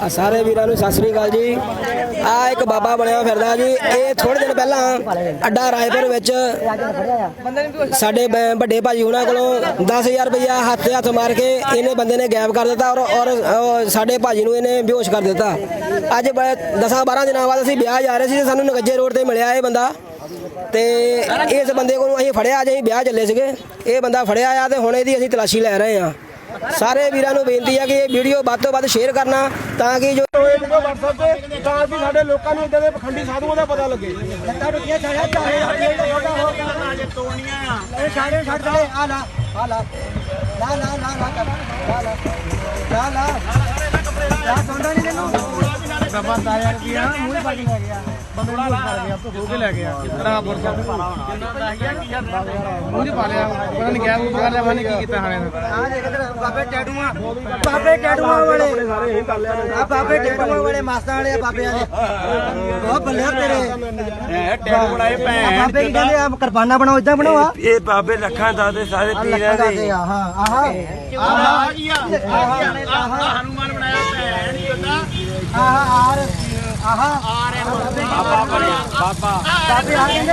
ਆ ਸਾਰੇ ਵੀਰਾਂ ਨੂੰ ਸਤਿ ਸ੍ਰੀ ਅਕਾਲ ਜੀ। ਆ ਇੱਕ ਬਾਬਾ ਬਣਿਆ ਫਿਰਦਾ ਜੀ। ਇਹ ਥੋੜੇ ਦਿਨ ਪਹਿਲਾਂ ਅੱਡਾ ਰਾਏਪੁਰ ਵਿੱਚ ਸਾਡੇ ਬ- ਵੱਡੇ ਭਾਜੀ ਉਹਨਾਂ ਕੋਲੋਂ 10000 ਰੁਪਇਆ ਹੱਥ ਹੱਥ ਮਾਰ ਕੇ ਇਹਨੇ ਬੰਦੇ ਨੇ ਗਾਇਬ ਕਰ ਦਿੱਤਾ ਔਰ ਔਰ ਉਹ ਸਾਡੇ ਭਾਜੀ ਨੂੰ ਇਹਨੇ ਬੇਹੋਸ਼ ਕਰ ਦਿੱਤਾ। ਅੱਜ 10 12 ਦਿਨਾਂ ਬਾਅਦ ਅਸੀਂ ਵਿਆਹ ਜਾ ਰਹੇ ਸੀ ਸਾਨੂੰ ਨਗੱਜੇ ਰੋਡ ਤੇ ਮਿਲਿਆ ਇਹ ਬੰਦਾ। ਤੇ ਇਸ ਬੰਦੇ ਕੋਲੋਂ ਅਸੀਂ ਫੜਿਆ, ਅੱਜ ਅਸੀਂ ਵਿਆਹ ਚੱਲੇ ਸੀਗੇ। ਇਹ ਬੰਦਾ ਫੜਿਆ ਆ ਤੇ ਹੁਣ ਇਹਦੀ ਅਸੀਂ ਤਲਾਸ਼ੀ ਲੈ ਰਹੇ ਆ ਸਾਰੇ ਵੀਰਾਂ ਨੂੰ ਬੇਨਤੀ ਆ ਕਿ ਇਹ ਵੀਡੀਓ ਵੱਧ ਤੋਂ ਵੱਧ ਸ਼ੇਅਰ ਕਰਨਾ ਤਾਂ ਕਿ ਜੋ WhatsApp ਤੇ ਤਾਂ ਕਿ ਸਾਡੇ ਲੋਕਾਂ ਨੂੰ ਇਦਾਂ ਦੇ ਪਖੰਡੀ ਸਾਧੂਆਂ ਦਾ ਪਤਾ ਲੱਗੇ। ਲੱਤਾਂ ਰੁਕੀਆਂ ਛਾਇਆ, ਚਾਹੇ ਛੋਟਾ ਹੋ ਇਹ ਛਾੜੇ ਛੱਡ ਦੇ। ਆ ਲਾ ਆ ਲਾ ਲਾ ਲਾ ਲਾ ਲਾ ਲਾ ਲਾ। ਬਾਬਾ 10000 ਰੁਪਿਆ ਮੂੰਹ ਪਾ ਕੇ ਲੈ ਗਿਆ ਬੰਦੇ ਨੂੰ ਫੜ ਗਿਆ ਤੂੰ ਹੋ ਕੇ ਲੈ ਗਿਆ ਕਿਤਨਾ ਬੁਰਜਾ ਤੇ ਪਾਣਾ ਹੋਣਾ ਮੂੰਹ ਚ ਪਾ ਲਿਆ। ਉਹਨਾਂ ਨੇ ਕਿਹਾ ਉਹ ਪਕੜ ਲਿਆ ਮੈਨੇ ਕੀ ਕੀਤਾ ਹਾਣੇ ਆ ਦੇਖ ਇਧਰ ਬਾਬੇ ਟੈਟੂਆਂ ਬਾਬੇ ਟੈਟੂਆਂ ਵਾਲੇ। ਸਾਰੇ ਇਹ ਕਰ ਲਿਆ ਆ ਬਾਬੇ ਟੈਟੂਆਂ ਵਾਲੇ ਮਾਸਾਂ ਵਾਲੇ ਆ ਬਾਬੇ ਵਾਲੇ ਬਹੁਤ ਬੱਲੇ ਤੇਰੇ। ਹੈ ਟੈਟੂ ਬਣਾਏ ਭੈਣ। ਬਾਬੇ ਕੀ ਕਹਿੰਦੇ ਆ ਕਿਰਪਾਨਾ ਬਣਾਓ ਇਦਾਂ ਬਣਾਓ ਆ। ਇਹ ਬਾਬੇ ਲੱਖਾਂ ਦਾਦੇ ਸਾਰੇ ਪੀਰਾਂ ਦੇ ਦੇ। ਆ ਹਾਂ ਆਹ। ਆ ਕੀ ਆ ਹਨੂਮਾਨ ਬਣਾਇਆ ਭੈਣ ਹੀ ਹੁੰਦਾ ਆਹ। ਆਹ। ਬਾਬਾ ਬਣਿਆ ਬਾਬਾ। ਬਾਬੇ ਆ ਕਹਿੰਦੇ